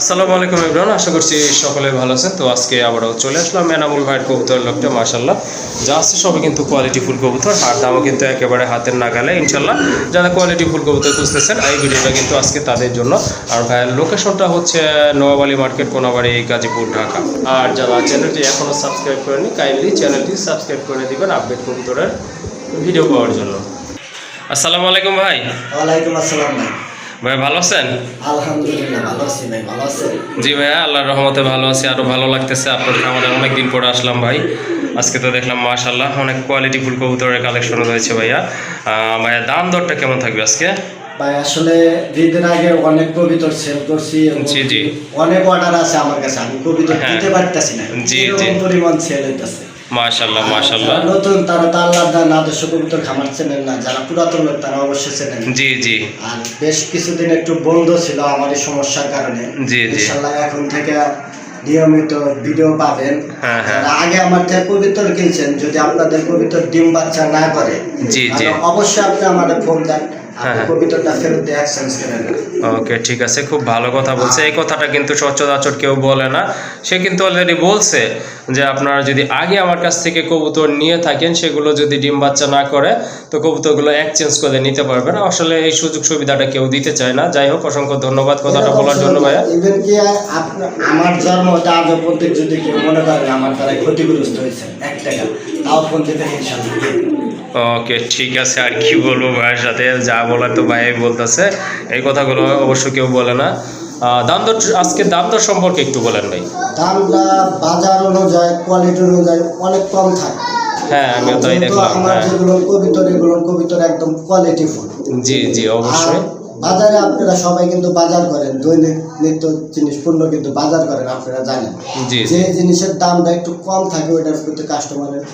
আসসালামু আলাইকুম ইমরান, আশা করছি সকলে ভালো আছেন। তো আজকে আবারও চলে আসলাম এনামুল ভাইয়ের কবুতর লোকটা মাশাল্লাহ যা আছে সবই কিন্তু কোয়ালিটি ফুল কবুতর, আর দামও কিন্তু একেবারে হাতের নাগালে ইনশাল্লাহ যারা কোয়ালিটি ফুল কবুতর খুঁজতেছেন, এই ভিডিওটা কিন্তু আজকে তাদের জন্য। আর ভাইয়ের লোকেশনটা হচ্ছে নোয়াবালি মার্কেট কোনাবাড়ি, গাজীপুর, ঢাকা। আর যারা চ্যানেলটি এখনও সাবস্ক্রাইব করেনি কাইন্ডলি চ্যানেলটি সাবস্ক্রাইব করে দিবেন আপডেট কবুতরের ভিডিও পাওয়ার জন্য। আসসালামু আলাইকুম ভাই। ওয়ালাইকুম আসসালাম ভাই। ভাই ভালো আছেন? আলহামদুলিল্লাহ ভালো আছি ভাই ভালো আছেন? জি ভাইয়া আল্লাহর রহমতে ভালো আছি আরও ভালো লাগতেছে। আপনার খামারে অনেক দিন পরে আসলাম ভাই। আজকে তো দেখলাম মাশাল্লাহ অনেক কোয়ালিটি ফুল কবুতরের কালেকশন রয়েছে ভাইয়া। আহ, ভাইয়া দাম দরটা কেমন থাকবে আজকে? ভাই আসলে দিন আগে অনেক কবিতর সেল করছি জি, জি। অনেক অর্ডার আছে আমার কাছে আমি কবিতা হ্যাঁ। দিতে পারতেছি না। জি, জি। পরিমাণ সেল হইতাছে। মাশাল্লাহ মাশাল্লাহ নতুন তারা তো আল্লাহ দান আদর্শ কবিতর খামার চেনেন না। যারা পুরাতন লোক তারা অবশ্যই চেনেন। জি জি। আর বেশ কিছুদিন একটু বন্ধ ছিল আমার এই সমস্যার কারণে। জি, জি। ইনশাল্লাহ এখন থেকে নিয়মিত ভিডিও পাবেন। হ্যাঁ, হ্যাঁ। আগে আমার থেকে কবিতর কিনছেন যদি আপনাদের কবিতর ডিম বাচ্চা না করে জি, জি। অবশ্যই আপনি আমাদের ফোন দেন। হ্যাঁ, আপনি হ্যাঁ। ওকে ঠিক আছে খুব ভালো কথা বলছে। এই কথাটা কিন্তু সচরাচর কেউ বলে না। সে কিন্তু অলরেডি বলছে যে আপনারা যদি আগে আমার কাছ থেকে কবুতর নিয়ে থাকেন সেগুলো যদি ডিম বাচ্চা না করে তো কবুতরগুলো এক্সচেঞ্জ করে নিতে পারবেন। আসলে এই সুযোগ সুবিধাটা কেউ দিতে চায় না। যাই হোক অসংখ্য ধন্যবাদ কথাটা বলার জন্য ভাইয়া। ইভেন কি আমার জন্ম আজ পর্যন্ত যদি কেউ মনে করেন আমার দ্বারা ক্ষতিগ্রস্ত হয়েছে এক টাকা তাও ইনশাল্লাহ ওকে ঠিক আছে আর কি বলব ভাইয়ের সাথে? যা বলার তো ভাই বলতেছে। এই কথাগুলো অবশ্য কেউ বলে না। দাম দর আজকে দাম দর সম্পর্কে একটু বলেন ভাই। দামটা বাজার অনুযায়ী কোয়ালিটি অনুযায়ী অনেক কম থাকে। হ্যাঁ আমিও তাই দেখলাম আমার হ্যাঁ। যেগুলো কবিতর এগুলো কবিতর একদম কোয়ালিটি ফুল জি জি অবশ্যই। বাজারে আপনারা সবাই কিন্তু বাজার করেন দৈনিক নিত্য জিনিস পণ্য কিন্তু বাজার করেন আপনারা জানেন। যে জিনিসের দামটা একটু কম থাকে ওইটার প্রতি কাস্টমারের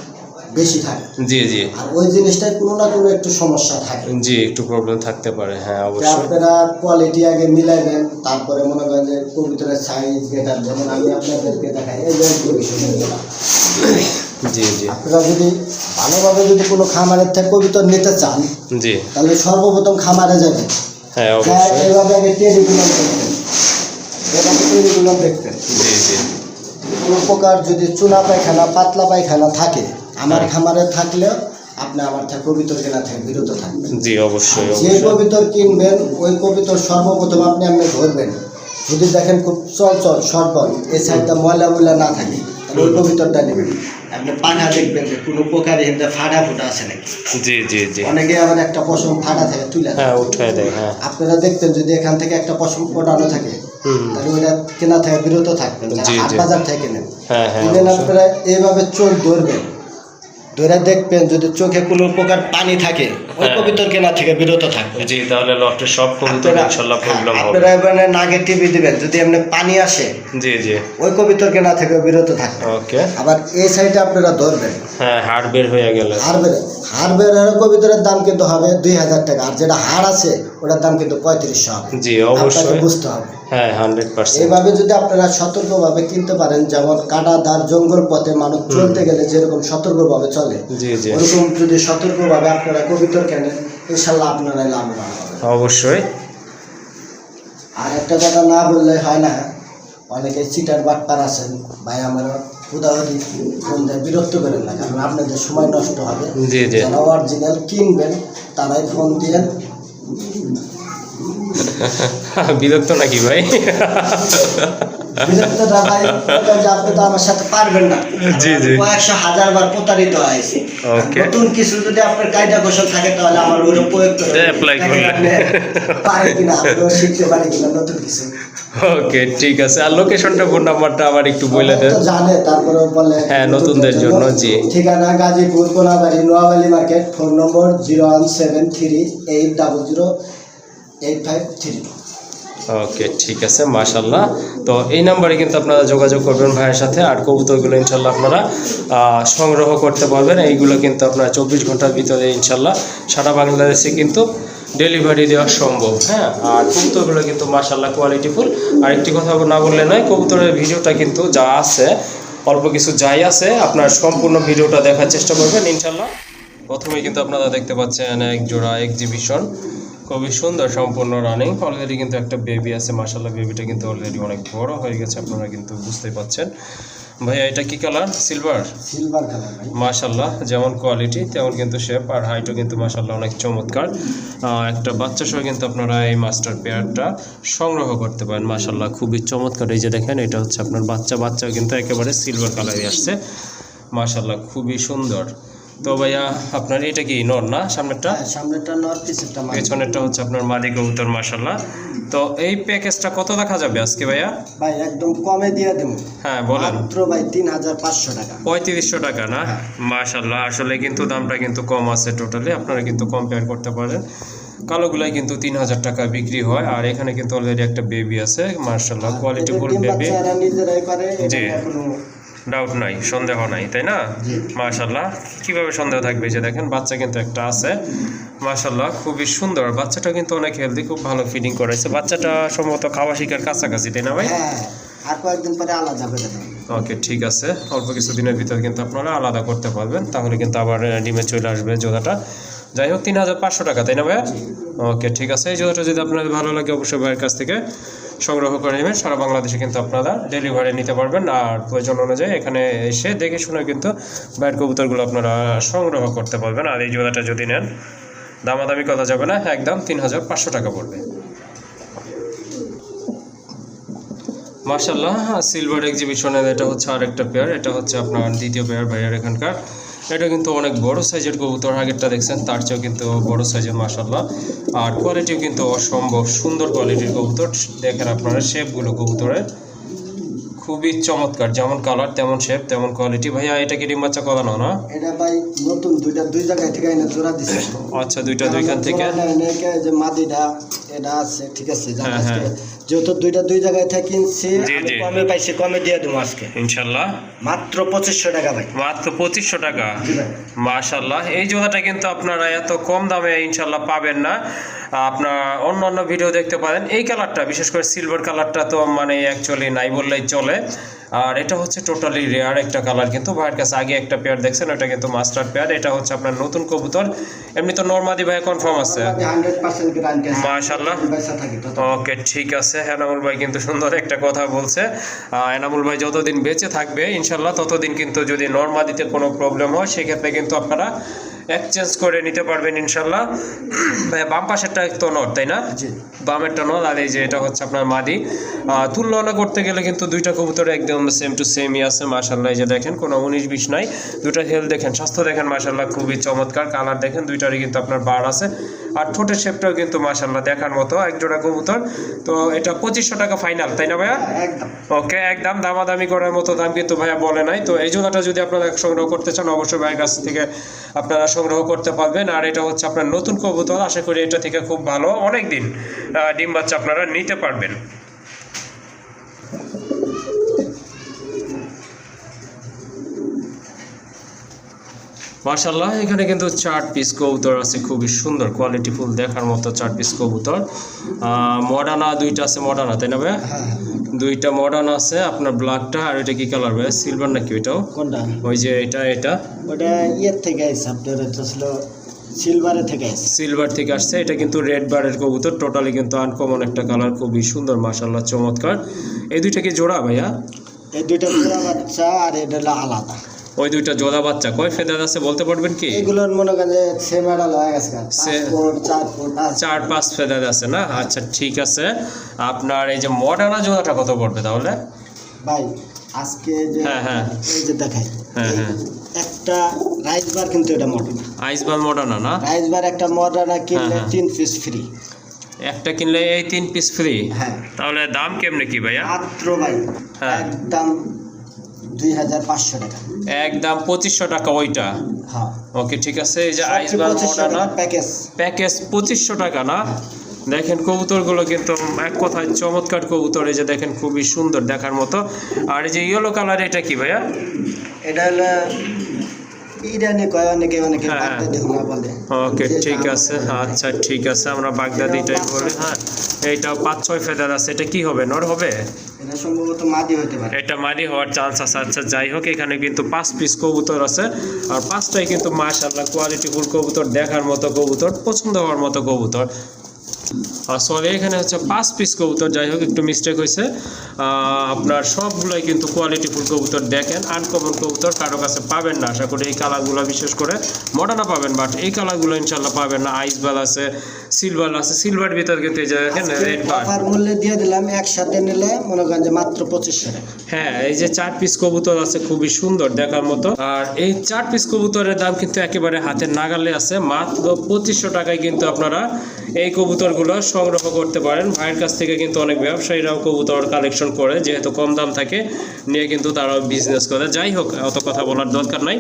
বেশি থাকে। জি জি। আর ওই জিনিসটায় কোনো না কোনো একটু সমস্যা থাকে। জি একটু প্রবলেম থাকতে পারে হ্যাঁ অবশ্যই। আপনারা কোয়ালিটি আগে মিলাইবেন তারপরে মনে করেন যে কবুতরের সাইজ গেটার যেমন আমি আপনাদেরকে দেখাই এই যে জি জি। আপনারা যদি ভালোভাবে যদি কোনো খামারের থেকে কবুতর নিতে চান জি। তাহলে সর্বপ্রথম খামারে যাবেন। হ্যাঁ অবশ্যই। এইভাবে আগে টেলিগুলো দেখতেন এভাবে টেলিগুলো দেখতেন জি জি। কোনো প্রকার যদি চুনা পায়খানা পাতলা পায়খানা থাকে আমার খামারে থাকলেও আপনি আমার থেকে কবিতর কেনা থেকে বিরত থাকবেন। জি অবশ্যই যে কবিতর কিনবেন ওই কবিতর সর্বপ্রথম আপনি আপনি ধরবেন। যদি দেখেন খুব চলচল সরবল এই সাইডটা ময়লা ময়লা না থাকে তাহলে ওই কবিতরটা নেবেন। আপনি পাখা দেখবেন যে কোনো প্রকারে এতে ফাটা ফুটা আছে নাকি? জি জি জি। অনেকে আবার একটা পশম ফাটা থাকে তুলে হ্যাঁ উঠায় দেয় হ্যাঁ। আপনারা দেখতেন যদি এখান থেকে একটা পশম ফোটানো থাকে তাহলে ওইটা কেনা থেকে বিরত থাকবেন হাট বাজার থেকে নেন হ্যাঁ হ্যাঁ আপনারা এইভাবে চোখ ধরবেন। ধরে দেখবেন যদি চোখে কোনো প্রকার পানি থাকে ওই হ্যাঁ। কবিতর কেনা থেকে বিরত থাকবে। জি তাহলে লফটের সব কবুতর আপনারা- ইনশাল্লাহ প্রবলেম হ্যাঁ, হবে। আপনারা এখানে নাগে টিভি দিবেন যদি এমনি পানি আসে জি জি। ওই কবিতর কেনা থেকে বিরত থাকবেন ওকে। আবার এই সাইডে আপনারা ধরবেন। হ্যাঁ হাট বের হয়ে গেলে। হাড় বেড়ে হাড় বের বেড়ে কবিতরের দাম কিন্তু হবে দুই হাজার টাকা। আর যেটা হাড় আছে ওটার দাম কিন্তু পঁয়ত্রিশশো হবে। জি অবশ্যই। বুঝতে হবে। হ্যাঁ হান্ড্রেড পার্সেন্ট এইভাবে যদি আপনারা সতর্কভাবে কিনতে পারেন যেমন কাটাদার জঙ্গল পথে মানুষ চলতে গেলে যেরকম সতর্কভাবে চলে জি জি। ওরকম যদি সতর্কভাবে আপনারা কবিতর কেনেন ইনশাল্লাহ আপনারা লাভবান অবশ্যই। আর একটা কথা না বললে হয় না অনেকে চিটার বাটপার আছেন। ভাই আমার উদাহরণ বিরক্ত করেন না কারণ আপনাদের সময় নষ্ট হবে। যারা অরিজিনাল কিনবেন তারাই ফোন দিয়ে বিরক্ত নাকি ভাই? বিরক্ত ভাই আপনি তো আমার সাথে পারবেন না। জি, জি। কয়েকশো হাজার বার প্রতারিত হয়েছে। নতুন কিছু যদি আপনার কায়দা কৌশল থাকে তাহলে আমার ওইটা প্রয়োগ করে যে apply দেখেন করলে। আপনি কিনা শিখতে পারি কিনা নতুন কিছু। ওকে ঠিক আছে। আর লোকেশনটা ফোন নাম্বারটা আবার একটু বলে দেন। জানে তারপরে বলে হ্যাঁ, নতুনদের জন্য, জি। ঠিকানা Gazipur Konabari Noyabali market phone number zero one seven three eight double zero okay ঠিক আছে মাশাল্লাহ তো এই নাম্বারে কিন্তু আপনারা যোগাযোগ করবেন ভাইয়ের সাথে, আর কবুতরগুলো ইনশাল্লাহ আপনারা সংগ্রহ করতে পারবেন। এইগুলো কিন্তু আপনারা চব্বিশ ঘণ্টার ভিতরে ইনশাল্লাহ সারা বাংলাদেশে কিন্তু ডেলিভারি দেওয়া সম্ভব হ্যাঁ? আর কবুতরগুলো কিন্তু মাশাল্লাহ কোয়ালিটিফুল আর একটি কথা না বললে নয়, কবুতরের ভিডিওটা কিন্তু যা আছে, অল্প কিছু যাই আছে, আপনার সম্পূর্ণ ভিডিওটা দেখার চেষ্টা করবেন ইনশাল্লাহ প্রথমে কিন্তু আপনারা দেখতে পাচ্ছেন এক জোড়া এক্সিবিশন খুবই সুন্দর সম্পূর্ণ রানিং অলরেডি কিন্তু একটা বেবি আছে মাসাল্লাহ বেবিটা কিন্তু অলরেডি অনেক বড় হয়ে গেছে আপনারা কিন্তু বুঝতেই পাচ্ছেন। ভাইয়া এটা কি কালার সিলভার সিলভার কালার মাশাল্লাহ যেমন কোয়ালিটি তেমন কিন্তু শেপ আর হাইটও কিন্তু মাশাল্লাহ অনেক চমৎকার। একটা বাচ্চা সহ কিন্তু আপনারা এই মাস্টার পেয়ারটা সংগ্রহ করতে পারেন মাশাল্লাহ খুবই চমৎকার। এই যে দেখেন এটা হচ্ছে আপনার বাচ্চা। বাচ্চাও কিন্তু একেবারে সিলভার কালারে আসছে। মাশাল্লাহ খুবই সুন্দর। তো ভাইয়া আপনার এটা কি নর না সামনেরটা? হ্যাঁ, সামনেটা নর্থ পিসেরটা মাদি পেছনেরটা হচ্ছে আপনার মাদি কবুতর মাশাল্লাহ তো এই প্যাকেজটা কত দেখা যাবে আজকে ভাইয়া? ভাই একদম কমে দিয়ে দেবো। হ্যাঁ বলেন। মাত্র ভাই তিন হাজার পাঁচশো টাকা। পঁয়ত্রিশশো টাকা না? হ্যাঁ। মাশাল্লাহ আসলে কিন্তু দামটা কিন্তু কম আছে টোটালি আপনারা কিন্তু কম্পেয়ার করতে পারেন। কালোগুলাই কিন্তু তিন হাজার টাকা বিক্রি হয় আর এখানে কিন্তু অলরেডি একটা বেবি আছে মার্শাল্লাহ কোয়ালিটি ফুল বেবি জি। ডাউট নাই সন্দেহ নাই তাই না। মাশাল্লাহ কীভাবে সন্দেহ থাকবে যে দেখেন বাচ্চা কিন্তু একটা আছে। মাশাল্লাহ খুবই সুন্দর। বাচ্চাটা কিন্তু অনেক হেলদি খুব ভালো ফিডিং করাইছে। বাচ্চাটা সম্ভবত খাওয়া শিকার কাছাকাছি তাই না ভাই? হ্যাঁ আর কয়েকদিন পরে আলাদা করে ওকে ঠিক আছে। অল্প কিছু দিনের ভিতর কিন্তু আপনারা আলাদা করতে পারবেন। তাহলে কিন্তু আবার ডিমে চলে আসবে জোড়াটা। যাই হোক তিন হাজার পাঁচশো টাকা তাই না ভাইয়া ওকে ঠিক আছে। এই জোড়াটা যদি আপনাদের ভালো লাগে অবশ্যই ভাইয়ের কাছ থেকে সংগ্রহ করে নেবেন। সারা বাংলাদেশে কিন্তু আপনারা ডেলিভারি নিতে পারবেন। আর প্রয়োজন অনুযায়ী এখানে এসে দেখে শুনে কিন্তু ভাইয়ের কবুতরগুলো আপনারা সংগ্রহ করতে পারবেন। আর এই জোড়াটা যদি নেন, দামাদামি করা যাবে না। একদম তিন হাজার পাঁচশো টাকা পড়বে। মার্শাল্লাহ সিলভার এক্সিবিশনের এটা হচ্ছে আরেকটা পেয়ার এটা হচ্ছে আপনার দ্বিতীয় পেয়ার ভাইয়ার এখানকার। এটা কিন্তু অনেক বড় সাইজের কবুতর আগেরটা দেখছেন তার চেয়েও কিন্তু বড় সাইজের মার্শাল্লাহ আর কোয়ালিটিও কিন্তু অসম্ভব সুন্দর কোয়ালিটির কবুতর দেখেন আপনারা শেপগুলো কবুতরের খুবই চমৎকার যেমন কালার তেমন শেপ তেমন কোয়ালিটি ভাইয়া এটা কি ডিম বাচ্চা করানো না এটা ভাই নতুন দুইটা দুই জায়গায় থেকে এনে জোড়া দিছে আচ্ছা দুইটা দুইখান থেকে যে মাদিটা এটা আছে ঠিক আছে জান হ্যাঁ, আজকে। হ্যাঁ। যেহেতু দুইটা দুই জায়গায় থেকে কিনছি আমি কমে পাইছি কমে দিয়ে দেবো আজকে। ইনশাল্লাহ। মাত্র পঁচিশশো টাকা ভাই। মাত্র পঁচিশশো টাকা। মাশাল্লাহ। এই জোড়াটা কিন্তু আপনারা এত কম দামে ইনশাল্লাহ পাবেন না। আপনার অন্য অন্য ভিডিও দেখতে পারেন। এই কালারটা বিশেষ করে সিলভার কালারটা তো মানে অ্যাকচুয়ালি নাই বললেই চলে। আর এটা হচ্ছে টোটালি রেয়ার একটা কালার কিন্তু ভাইয়ের কাছে আগে একটা পেয়ার দেখছেন ওটা কিন্তু মাস্টার পেয়ার এটা হচ্ছে আপনার নতুন কবুতর। এমনি তো নর্মাদি ভাই কনফার্ম আছে মাশাল্লাহ। ওকে ঠিক আছে। এনামুল ভাই কিন্তু সুন্দর একটা কথা বলছে। এনামুল ভাই যতদিন বেঁচে থাকবে ইনশাল্লাহ ততদিন কিন্তু যদি নর্মাদিতে কোনো প্রবলেম হয় সেক্ষেত্রে কিন্তু আপনারা এক্সচেঞ্জ করে নিতে পারবেন ইনশাল্লাহ। ভাই বাম পাশেরটা তো নট তাই না? বামেরটা নল আর এই যে এটা হচ্ছে আপনার মাদি। তুলনা করতে গেলে কিন্তু দুইটা কবুতর একদম সেম টু সেমই আছে মাশাল্লাহ এই যে দেখেন কোনো উনিশ বিশ নাই। দুইটা হেল দেখেন স্বাস্থ্য দেখেন মাশাল্লাহ খুবই চমৎকার। কালার দেখেন দুইটারই কিন্তু আপনার বার আছে। আর ঠোঁটের শেপটাও কিন্তু মাশাল্লাহ দেখার মতো এক জোড়া কবুতর। তো এটা পঁচিশশো টাকা ফাইনাল তাই না ভাইয়া? ওকে একদম দামাদামি করার মতো দাম কিন্তু ভাইয়া বলে নাই। তো এই জোড়াটা যদি আপনারা সংগ্রহ করতে চান অবশ্যই ভাইয়ের কাছ থেকে আপনারা সংগ্রহ করতে পারবেন। আর এটা হচ্ছে আপনার নতুন কবুতর। আশা করি এটা থেকে খুব ভালো অনেক দিন ডিম বাচ্চা আপনারা নিতে পারবেন। মার্শাল্লাহ এখানে কিন্তু চার পিস কবুতর আছে খুবই সুন্দর কোয়ালিটি ফুল দেখার মতো চার পিস কবুতর। মডার্না দুইটা আছে মডার্না তাই না ভাইয়া? হ্যাঁ হ্যাঁ। দুইটা মডার্ন আছে আপনার ব্ল্যাকটা আর এটা কি কালার ভাই সিলভার নাকি ওইটাও? কোনটা? ওই যে এটা এটা। ওটা ইয়ের থেকে আপনার ছিল সিলভারের থেকে আইসে সিলভার থেকে আসছে এটা কিন্তু রেড বারের কবুতর টোটালি কিন্তু আনকমন একটা কালার খুবই সুন্দর মাশাল্লাহ চমৎকার। এই দুইটা কি জোড়া ভাইয়া? এই দুইটা জোড়া বাচ্চা আর এটা আলাদা। ওই দুইটা জোড়া বাচ্চা। কয় ফেদার আছে বলতে পারবেন কি? এগুলোর মনে করেন যে সে মেডাল হয়ে গেছে চার পাঁচ ফেদার আছে না? আচ্ছা ঠিক আছে। আপনার এই যে মডার্না জোড়াটা কত পড়বে তাহলে? ভাই আজকে যে হ্যাঁ, হ্যাঁ। এই যে দেখাই হ্যাঁ, হ্যাঁ। একটা রাইস বার কিন্তু এটা মডার্ন আইসবাল মডার্না না? রাইস বার একটা মডার্ন কিনলে হ্যাঁ, হ্যাঁ। তিন পিস ফ্রি একটা কিনলে এই তিন পিস ফ্রি হ্যাঁ। তাহলে দাম কেমনে কি ভাইয়া? মাত্র ভাই হ্যাঁ। একদম দুই হাজার পাঁচশো টাকা। একদম পঁচিশশো টাকা ওইটা? হ্যাঁ। ওকে ঠিক আছে এই যে আইসবাল মডার্না প্যাকেজ প্যাকেজ পঁচিশশো টাকা না? দেখেন কবুতরগুলো কিন্তু এক কথায় চমৎকার কবুতর এই যে দেখেন খুবই সুন্দর দেখার মতো। আর এই যে ইয়েলো কালার এটা কি ভাইয়া? এটা হলো ইরানি কয় অনেকে অনেকে হ্যাঁ, হ্যাঁ। বাগদাদি হুমা বলে। ওকে ঠিক আছে। আচ্ছা ঠিক আছে আমরা বাগদাদিটাই বলি হ্যাঁ। এইটা পাঁচ ছয় ফেদার আছে এটা কি হবে নর হবে? সম্ভবত মাদি হতে পারে। এটা মাদি হওয়ার চান্স আছে। আচ্ছা যাই হোক এখানে কিন্তু পাঁচ পিস কবুতর আছে। আর পাঁচটাই কিন্তু মাশাল্লাহ কোয়ালিটি ফুল কবুতর দেখার মতো কবুতর পছন্দ হওয়ার মতো কবুতর। সরি এখানে হচ্ছে পাঁচ পিস কবুতর যাই হোক একটু মিস্টেক হয়েছে। আপনার সবগুলোই কিন্তু কোয়ালিটিফুল কবুতর দেখেন আনকমন কবুতর কারও কাছে পাবেন না। আশা করি এই কালারগুলো বিশেষ করে মডার্না পাবেন বাট এই কালারগুলো ইনশাল্লাহ পাবেন না। আইস বাল আছে সিলভার আছে সিলভার ভিতর কিন্তু এই যে দেখেন রেড অফার মূল্যে দিয়ে দিলাম একসাথে নিলে মনে করেন যে মাত্র পঁচিশশো হ্যাঁ এই যে চার পিস কবুতর আছে খুবই সুন্দর দেখার মতো। আর এই চার পিস কবুতরের দাম কিন্তু একেবারে হাতের নাগালে আছে মাত্র পঁচিশশো টাকায় কিন্তু আপনারা এই কবুতরগুলো সংগ্রহ করতে পারেন। ভাইয়ের কাছ থেকে কিন্তু অনেক ব্যবসায়ীরাও কবুতর কালেকশন করে, যেহেতু কম দাম থাকে, নিয়ে কিন্তু তারাও বিজনেস করে। যাই হোক, অত কথা বলার দরকার নাই।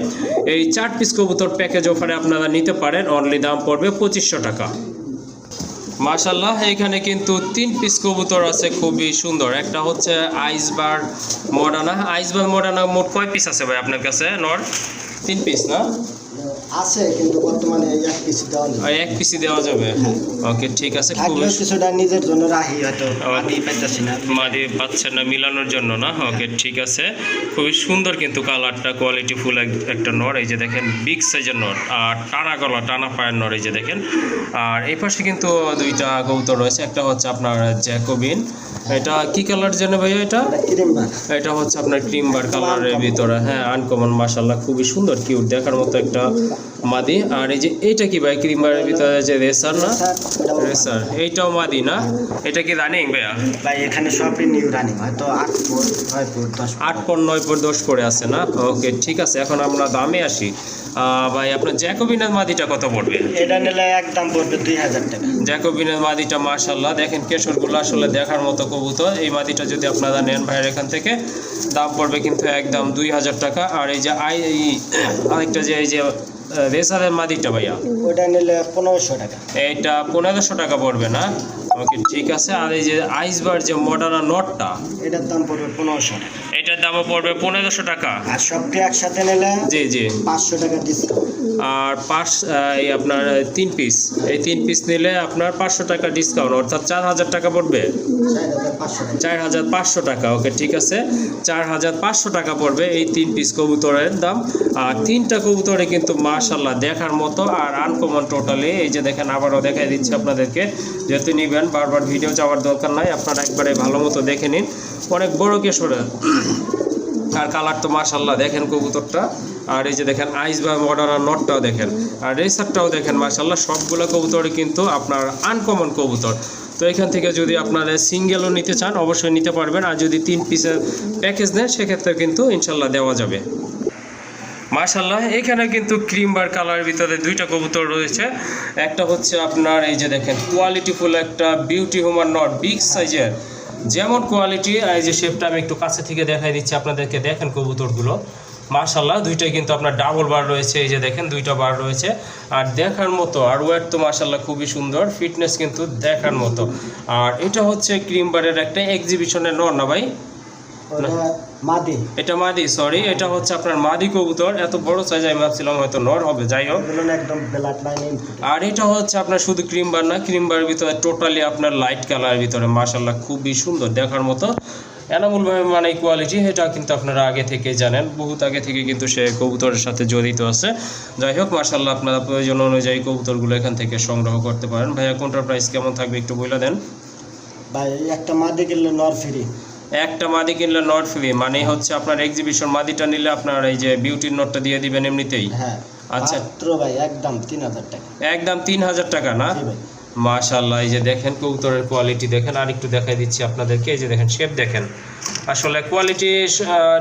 এই চার পিস কবুতর প্যাকেজ অফারে আপনারা নিতে পারেন অনলি দাম পড়বে পঁচিশশো টাকা। মাশাল্লাহ এখানে কিন্তু তিন পিস কবুতর আছে, খুবই সুন্দর। একটা হচ্ছে আইসবার মডানা আইসবার মডানা মোট কয় পিস আছে ভাই আপনার কাছে? নর? তিন পিস না? আছে কিন্তু বর্তমানে এক পিস দেওয়া এক পিসি দেওয়া যাবে? ওকে ঠিক আছে থাকলেও কিছুটা নিজের জন্য রাখি হয়তো না। মাদি পাচ্ছেন না মিলানোর জন্য না? ওকে ঠিক আছে। খুবই সুন্দর কিন্তু কালারটা কোয়ালিটি ফুল একটা নর এই যে দেখেন বিগ সাইজের নর আর টানা গলা টানা পায়ের নর এই যে দেখেন। আর এই পাশে কিন্তু দুইটা কবুতর রয়েছে একটা হচ্ছে আপনার জ্যাকোবিন। এটা কি কালার জানে ভাইয়া এটা? এটা হচ্ছে আপনার ক্রিম বার কালারের ভিতরে। হ্যাঁ আনকমন মাশাল্লাহ খুবই সুন্দর কিউট দেখার মতো একটা মাদি। আর এই যে এইটা কি ভাই? ক্রিম বারের ভিতরে যে রেসার না? রেসার এইটাও মাদি না? এটা কি রানিং ভাইয়া? ভাই এখানে সবই নিউ রানিং হয়তো আট পর নয় পর দশ। আট পর নয় পর দশ পরে আছে না? ওকে ঠিক আছে এখন আমরা দামে আসি। ভাই আপনার জ্যাকোবিনের মাদিটা কত পড়বে? এটা নিলে একদম পড়বে দুই হাজার টাকা। জ্যাকোবিনের মাদিটা মাশাল্লাহ দেখেন কেশরগুলো আসলে দেখার মতো কবুতর। এই মাদিটা যদি আপনারা নেন ভাইয়ের এখান থেকে দাম পড়বে কিন্তু একদম দুই হাজার টাকা। আর এই যে আই আরেকটা যে এই যে রেসারের মাদিটা ভাইয়া? ওটা নিলে পনেরোশো টাকা। এইটা পনেরোশো টাকা পড়বে না? ওকে ঠিক আছে। আর এই যে আইসবার যে মডার্না নটটা এটার দাম পড়বে পনেরোশো টাকা। এটার দামও পড়বে পনেরোশো টাকা। আর সবটি একসাথে নিলে জি জি। পাঁচশো টাকা ডিসকাউন্ট আর পাঁচ এই আপনার তিন পিস এই তিন পিস নিলে আপনার পাঁচশো টাকা ডিসকাউন্ট অর্থাৎ চার হাজার টাকা পড়বে? চার হাজার পাঁচশো টাকা ওকে ঠিক আছে। চার হাজার পাঁচশো টাকা পড়বে এই তিন পিস কবুতরের দাম। আর তিনটা কবুতরে কিন্তু মাশাল্লাহ দেখার মতো আর আনকমন টোটালি এই যে দেখেন আবারও দেখাই দিচ্ছি আপনাদেরকে। যেহেতু নিবেন বারবার ভিডিও যাওয়ার দরকার নাই আপনারা একবারে ভালো মতো দেখে নিন। অনেক বড় কেশরের আর কালার তো মাশাল্লাহ দেখেন কবুতরটা। আর এই যে দেখেন আইস বা মডার্ন নটটাও দেখেন। আর রেসারটাও দেখেন মাশাল্লাহ সবগুলো কবুতরই কিন্তু আপনার আনকমন কবুতর। তো এখান থেকে যদি আপনারা সিঙ্গেলও নিতে চান, অবশ্যই নিতে পারবেন। আর যদি তিন পিসের প্যাকেজ নেন সেক্ষেত্রে কিন্তু ইনশাল্লাহ দেওয়া যাবে। মাশাল্লাহ এখানে কিন্তু ক্রিম বার কালার ভিতরে দুইটা কবুতর রয়েছে। একটা হচ্ছে আপনার এই যে দেখেন কোয়ালিটিফুল একটা বিউটি হুমার নট বিগ সাইজের যেমন কোয়ালিটি এই যে শেপটা আমি একটু কাছে থেকে দেখাই দিচ্ছি, আপনাদেরকে দেখেন কবুতরগুলো। মাশাল্লাহ দুইটাই কিন্তু আপনার ডাবল বার রয়েছে, এই যে দেখেন দুইটা বার রয়েছে। আর দেখার মতো, আর ওয়েট তো মাশাল্লাহ খুবই সুন্দর ফিটনেস কিন্তু দেখার মতো। আর এটা হচ্ছে ক্রিম বারের একটা এক্সিবিশনের নর না ভাই। মাদি। এটা মাদি সরি এটা হচ্ছে আপনার মাদি কবুতর। এত বড় সাইজ আমি ভাবছিলাম হয়তো নর হবে যাই হোক। একদম ব্ল্যাক লাইন আর এটা হচ্ছে আপনার শুধু না ভিতরে টোটালি আপনার লাইট কালারের ভিতরে মাশাল্লাহ খুবই সুন্দর দেখার মতো। এনামুল ভাই মানে কোয়ালিটি এটা কিন্তু আপনারা আগে থেকে জানেন বহুত আগে থেকে কিন্তু সে কবুতরের সাথে জড়িত আছে। যাই হোক মাশাল্লাহ আপনারা প্রয়োজন অনুযায়ী কবুতরগুলো এখান থেকে সংগ্রহ করতে পারেন। ভাইয়া কোনটার প্রাইস কেমন থাকবে একটু বলে দেন। ভাই একটা মাদি কিনলে নর ফ্রি একটা মাদি কিনলে নট ফ্রি মানে হচ্ছে আপনার এক্সিবিশন মাদিটা নিলে আপনার এই যে বিউটির নোটটা দিয়ে দিবেন এমনিতেই। হ্যাঁ আচ্ছা। ভাই একদম তিন হাজার টাকা। একদম তিন হাজার টাকা না? মাশাল্লাহ এই যে দেখেন কবুতরের কোয়ালিটি দেখেন আর একটু দেখাই দিচ্ছি আপনাদেরকে এই যে দেখেন শেপ দেখেন। আসলে কোয়ালিটি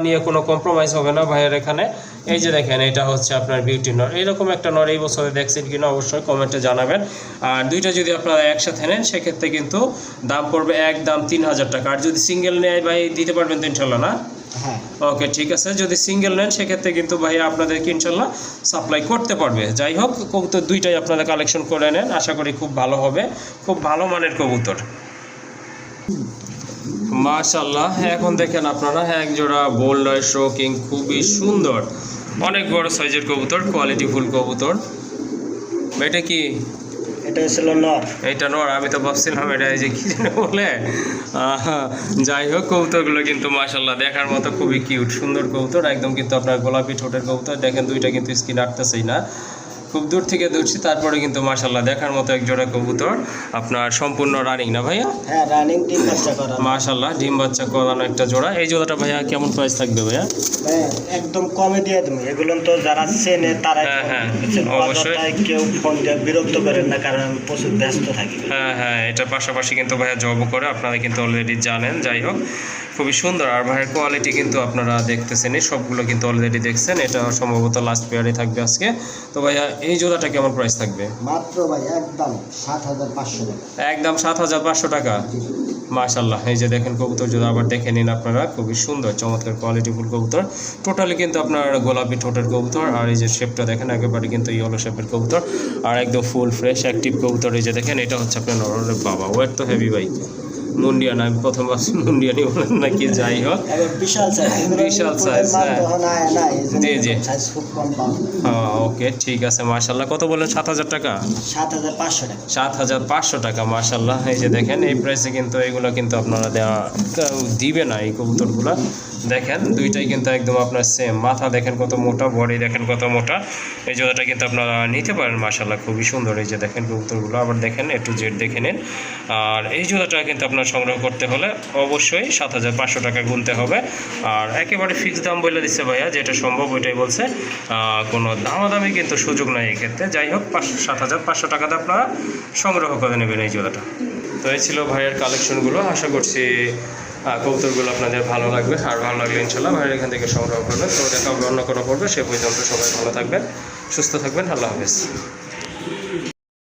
নিয়ে কোনো কম্প্রোমাইজ হবে না ভাইয়ের এখানে। এই যে দেখেন এটা হচ্ছে আপনার বিউটি নর এরকম একটা নর এই বছরে দেখছেন কিনা অবশ্যই কমেন্টে জানাবেন। আর দুইটা যদি আপনারা একসাথে নেন সেক্ষেত্রে কিন্তু দাম পড়বে এক দাম তিন হাজার টাকা। আর যদি সিঙ্গেল নেয় ভাই দিতে পারবেন তো ইনশাল্লাহ না? হ্যাঁ। ওকে ঠিক আছে। যদি সিঙ্গেল নেন সেক্ষেত্রে কিন্তু ভাইয়া আপনাদেরকে ইনশাল্লাহ সাপ্লাই করতে পারবে। যাই হোক কবুতর দুইটাই আপনারা কালেকশন করে নেন। আশা করি খুব ভালো হবে। খুব ভালো মানের কবুতর। মাশাল্লাহ এখন দেখেন আপনারা এক জোড়া বোল্ডার শোকিং খুবই সুন্দর। অনেক বড় সাইজের কবুতর কোয়ালিটি ফুল কবুতর। এটা কি? এটা ছিল নর। এইটা নর আমি তো ভাবছিলাম এটা এই যে কি যেন বলে। আহা, যাই হোক কবুতরগুলো কিন্তু মাশাল্লাহ দেখার মতো খুবই কিউট সুন্দর কবুতর। একদম কিন্তু আপনার গোলাপি ঠোঁটের কবুতর। দেখেন দুইটা কিন্তু স্কিন আটতেছেই না। খুব দূর থেকে ধরছি তারপরে কিন্তু মাশাল্লাহ দেখার মতো এক জোড়া কবুতর। আপনার সম্পূর্ণ রানিং না ভাইয়া? হ্যাঁ রানিং টিম বাচ্চা করা। মাশাল্লাহ ডিম বাচ্চা করানো একটা জোড়া। এই জোড়াটা ভাইয়া কেমন প্রাইস থাকবে ভাইয়া? হ্যাঁ একদম কমে দিয়ে তুমি এগুলো তো যারা চেনে তারা হ্যাঁ, হ্যাঁ, অবশ্যই। কেউ ফোন দিয়ে বিরক্ত করেন না কারণ আমি প্রচুর ব্যস্ত থাকি। হ্যাঁ হ্যাঁ এটার পাশাপাশি কিন্তু ভাইয়া জবও করে আপনারা কিন্তু অলরেডি জানেন। যাই হোক খুবই সুন্দর। আর ভাইয়ের কোয়ালিটি কিন্তু আপনারা দেখতেছেনই সবগুলো কিন্তু অলরেডি দেখছেন। এটা সম্ভবত লাস্ট পেয়ারে থাকবে আজকে। তো ভাইয়া এই জোড়াটা কেমন প্রাইস থাকবে? মাত্র ভাই একদম সাত হাজার পাঁচশো টাকা। একদম সাত হাজার পাঁচশো টাকা? মাশাল্লাহ এই যে দেখেন কবুতর যদি আবার দেখে নিন আপনারা খুবই সুন্দর চমৎকার কোয়ালিটিফুল কবুতর। টোটালি কিন্তু আপনার গোলাপি ঠোঁটের কবুতর আর এই যে শেপটা দেখেন একেবারে কিন্তু ইয়েলো শেপের কবুতর। আর একদম ফুল ফ্রেশ অ্যাক্টিভ কবুতর এই যে দেখেন এটা হচ্ছে আপনার বাবা। ওয়েট তো হেভি ভাই মুন্ডিয়ান আমি প্রথম ভাবছি মুন্ডিয়ানি বলেন নাকি যাই হোক। বিশাল সাইজ হ্যাঁ। জি, জি। পাবো। ওকে ঠিক আছে মার্শাল্লাহ কত বললেন? সাত হাজার টাকা? সাত হাজার পাঁচশো টাকা। সাত হাজার পাঁচশো টাকা মার্শাল্লাহ এই যে দেখেন এই প্রাইসে কিন্তু এগুলো কিন্তু আপনারা দেওয়া দিবে না এই কবুতরগুলো। দেখেন, দুইটাই কিন্তু একদম আপনার সেম মাথা দেখেন কত মোটা বডি দেখেন কত মোটা। এই জোড়াটা কিন্তু আপনারা নিতে পারেন মার্শাল্লাহ খুবই সুন্দর। এই যে দেখেন কবুতরগুলো আবার দেখেন একটু জেড দেখে নিন। আর এই জোড়াটা কিন্তু আপনার সংগ্রহ করতে হলে অবশ্যই সাত হাজার পাঁচশো টাকা গুনতে হবে। আর একেবারে ফিক্সড দাম বলে দিচ্ছে ভাইয়া, যেটা সম্ভব ওইটাই বলছে। কোনো দামাদামি কিন্তু সুযোগ নাই এক্ষেত্রে। যাই হোক, পাঁচ, সাত হাজার পাঁচশো টাকাতে আপনারা সংগ্রহ করে নেবেন এই জোড়াটা। তো এই ছিল ভাইয়ের কালেকশনগুলো আশা করছি কবুতরগুলো আপনাদের ভালো লাগবে, আর ভালো লাগলে ইনশাল্লাহ ভাইয়ের এখান থেকে সংগ্রহ করবেন। তো দেখা হবে অন্য কোনো পর্বে, সে পর্যন্ত সবাই ভালো থাকবেন, সুস্থ থাকবেন, আল্লাহ হাফেজ।